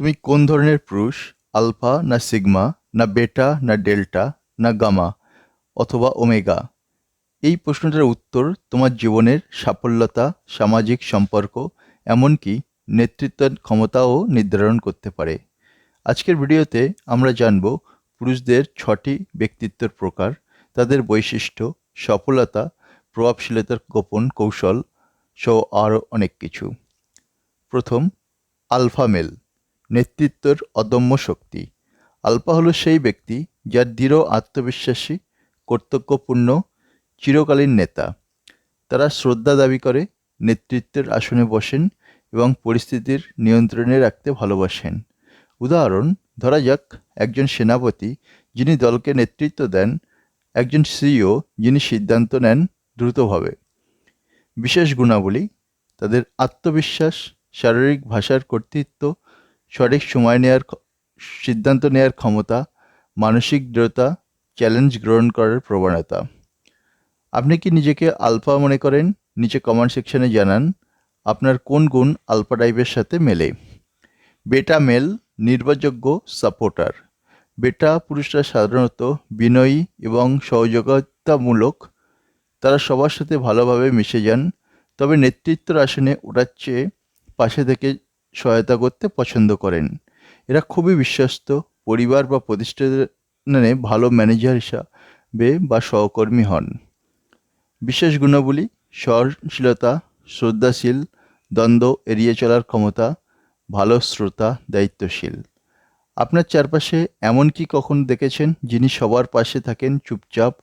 তুমি কোন ধরনের পুরুষ? আলফা না সিগমা? না বেটা না ডেল্টা? না গামা? অথবা ওমেগা? এই প্রশ্নটার উত্তর তোমার জীবনের সাফল্যতা, সামাজিক সম্পর্ক, এমনকি নেতৃত্বের ক্ষমতাও নির্ধারণ করতে পারে। আজকের ভিডিওতে আমরা জানব পুরুষদের ছটি ব্যক্তিত্বের প্রকার, তাদের বৈশিষ্ট্য, সফলতা, প্রভাবশীলতার গোপন কৌশল সহ আরও অনেক কিছু। প্রথম, আলফা মেল। নেতৃত্বের অদম্য শক্তি। আলফা হলো সেই ব্যক্তি যার দৃঢ় আত্মবিশ্বাসী, কর্তব্যপূর্ণ, চিরকালীন নেতা। তারা শ্রদ্ধা দাবি করে, নেতৃত্বের আসনে বসেন এবং পরিস্থিতির নিয়ন্ত্রণে রাখতে ভালোবাসেন। উদাহরণ, ধরা যাক একজন সেনাপতি যিনি দলকে নেতৃত্ব দেন, একজন সিইও যিনি সিদ্ধান্ত নেন দ্রুতভাবে। বিশেষ গুণাবলী, তাদের আত্মবিশ্বাস, শারীরিক ভাষার কর্তৃত্ব সঠিক সময় নেওয়ার সিদ্ধান্ত নেওয়ার ক্ষমতা, মানসিক দৃঢ়তা চ্যালেঞ্জ গ্রহণ করার প্রবণতা। আপনি কি নিজেকে আলফা মনে করেন? নিচে কমেন্ট সেকশনে জানান, আপনার কোন গুণ আলফা টাইপের সাথে মেলে? বেটা মেল নির্ভরযোগ্য সাপোর্টার বেটা পুরুষরা সাধারণত বিনয়ী এবং সহযোগিতামূলক। তারা সবার সাথে ভালোভাবে মিশে যান, তবে নেতৃত্বের আসনে ওঠার চেয়ে পাশে থেকে সহায়তা করতে পছন্দ করেন। এরা খুবই বিশ্বস্ত। পরিবার বা প্রতিষ্ঠানে ভালো ম্যানেজার হিসাবে বা সহকর্মী হন। বিশেষ গুণাবলী, সহনশীলতা, শ্রদ্ধাশীল, দ্বন্দ্ব এড়িয়ে চলার ক্ষমতা, ভালো শ্রোতা, দায়িত্বশীল। আপনার চারপাশে এমন কি কখন দেখেছেন যিনি সবার পাশে থাকেন চুপচাপ?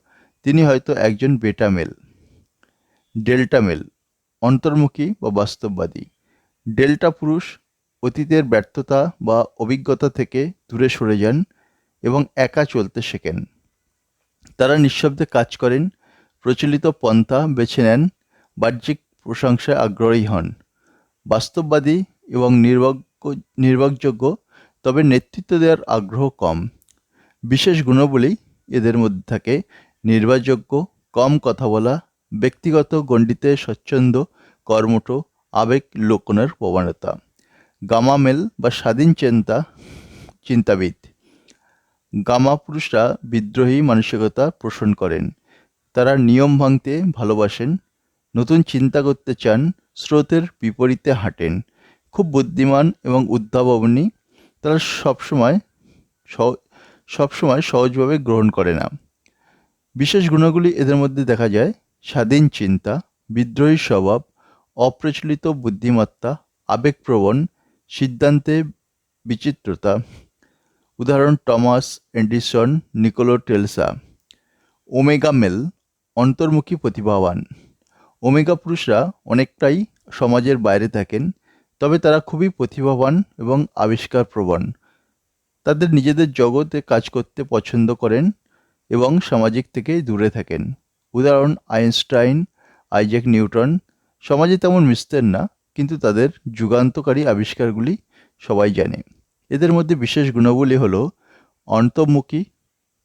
তিনি হয়তো একজন বেটা মেল ডেল্টা মেল অন্তর্মুখী বা বাস্তববাদী। ডেল্টা পুরুষ অতীতের ব্যর্থতা বা অভিজ্ঞতা থেকে দূরে সরে যান এবং একা চলতে শেখেন। তারা নিঃশব্দে কাজ করেন, প্রচলিত পন্থা বেছে নেন, বাহ্যিক প্রশংসায় আগ্রহী হন। বাস্তববাদী এবং নির্ভজ্ঞ নির্ভরযোগ্য, তবে নেতৃত্ব দেওয়ার আগ্রহ কম। বিশেষ গুণাবলী এদের মধ্যে থাকে নির্ভরযোগ্য, কম কথা বলা, ব্যক্তিগত গণ্ডিতে স্বচ্ছন্দ, কর্মঠ আবেগ লোকনের প্রবণতা। গামামেল বা স্বাধীন চিন্তা, চিন্তাবিদ। গামা পুরুষরা বিদ্রোহী মানসিকতা পোষণ করেন। তারা নিয়ম ভাঙতে ভালোবাসেন, নতুন চিন্তা করতে চান, স্রোতের বিপরীতে হাঁটেন। খুব বুদ্ধিমান এবং উদ্ভাবনী, তারা সবসময় সবসময় সহজভাবে গ্রহণ করে না। বিশেষ গুণগুলি এদের মধ্যে দেখা যায়, স্বাধীন চিন্তা, বিদ্রোহী স্বভাব অপ্রচলিত বুদ্ধিমত্তা, আবেগপ্রবণ সিদ্ধান্তে বিচিত্রতা। উদাহরণ, টমাস এন্ডিসন নিকোলো টেলসা। ওমেগা মেল, অন্তর্মুখী প্রতিভাবান। ওমেগা পুরুষরা অনেকটাই সমাজের বাইরে থাকেন, তবে তারা খুবই প্রতিভাবান এবং আবিষ্কারপ্রবণ। তাদের নিজেদের জগতে কাজ করতে পছন্দ করেন এবং সামাজিক থেকে দূরে থাকেন। উদাহরণ, আইনস্টাইন, আইজ্যাক নিউটন সমাজে তেমন মিশতেন না, কিন্তু তাদের যুগান্তকারী আবিষ্কারগুলি সবাই জানে। এদের মধ্যে বিশেষ গুণাবলী হলো অন্তর্মুখী,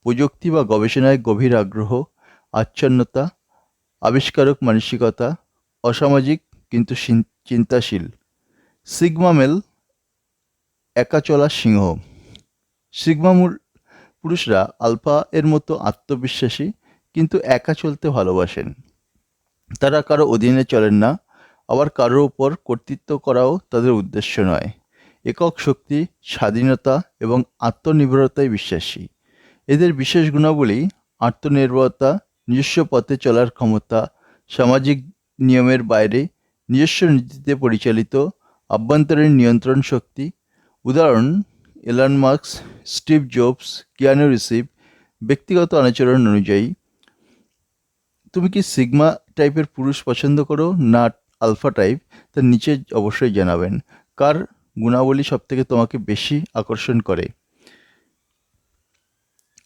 প্রযুক্তি বা গবেষণায় গভীর আগ্রহ, আচ্ছন্নতা, আবিষ্কারক মানসিকতা, অসামাজিক কিন্তু চিন্তাশীল। সিগমামেল একা চলা সিংহ। সিগমামুল পুরুষরা আলফা এর মতো আত্মবিশ্বাসী, কিন্তু একা চলতে ভালোবাসেন। তারা কারও অধীনে চলেন না, আবার কারোর উপর কর্তৃত্ব করাও তাদের উদ্দেশ্য নয়। একক শক্তি, স্বাধীনতা এবং আত্মনির্ভরতায় বিশ্বাসী। এদের বিশেষ গুণাবলী আত্মনির্ভরতা, নিজস্ব পথে চলার ক্ষমতা, সামাজিক নিয়মের বাইরে, নিজস্ব নীতিতে পরিচালিত, আভ্যন্তরীণ নিয়ন্ত্রণ শক্তি। উদাহরণ, Elon Musk Steve Jobs, Keanu Reeves ব্যক্তিগত আচরণ অনুযায়ী। তুমি কি সিগমা টাইপের পুরুষ পছন্দ করো, না আলফা টাইপ? তার নিচে অবশ্যই জানাবেন। কার গুণাবলী সবথেকে তোমাকে বেশি আকর্ষণ করে?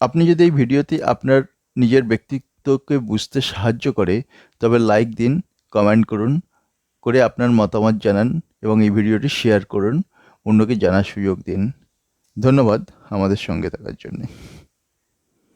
আপনি যদি এই ভিডিওটি আপনার নিজের ব্যক্তিত্বকে বুঝতে সাহায্য করে, তবে লাইক দিন, কমেন্ট করুন, করে আপনার মতামত জানান এবং এই ভিডিওটি শেয়ার করুন, অন্যকে জানার সুযোগ দিন। ধন্যবাদ আমাদের সঙ্গে থাকার জন্য।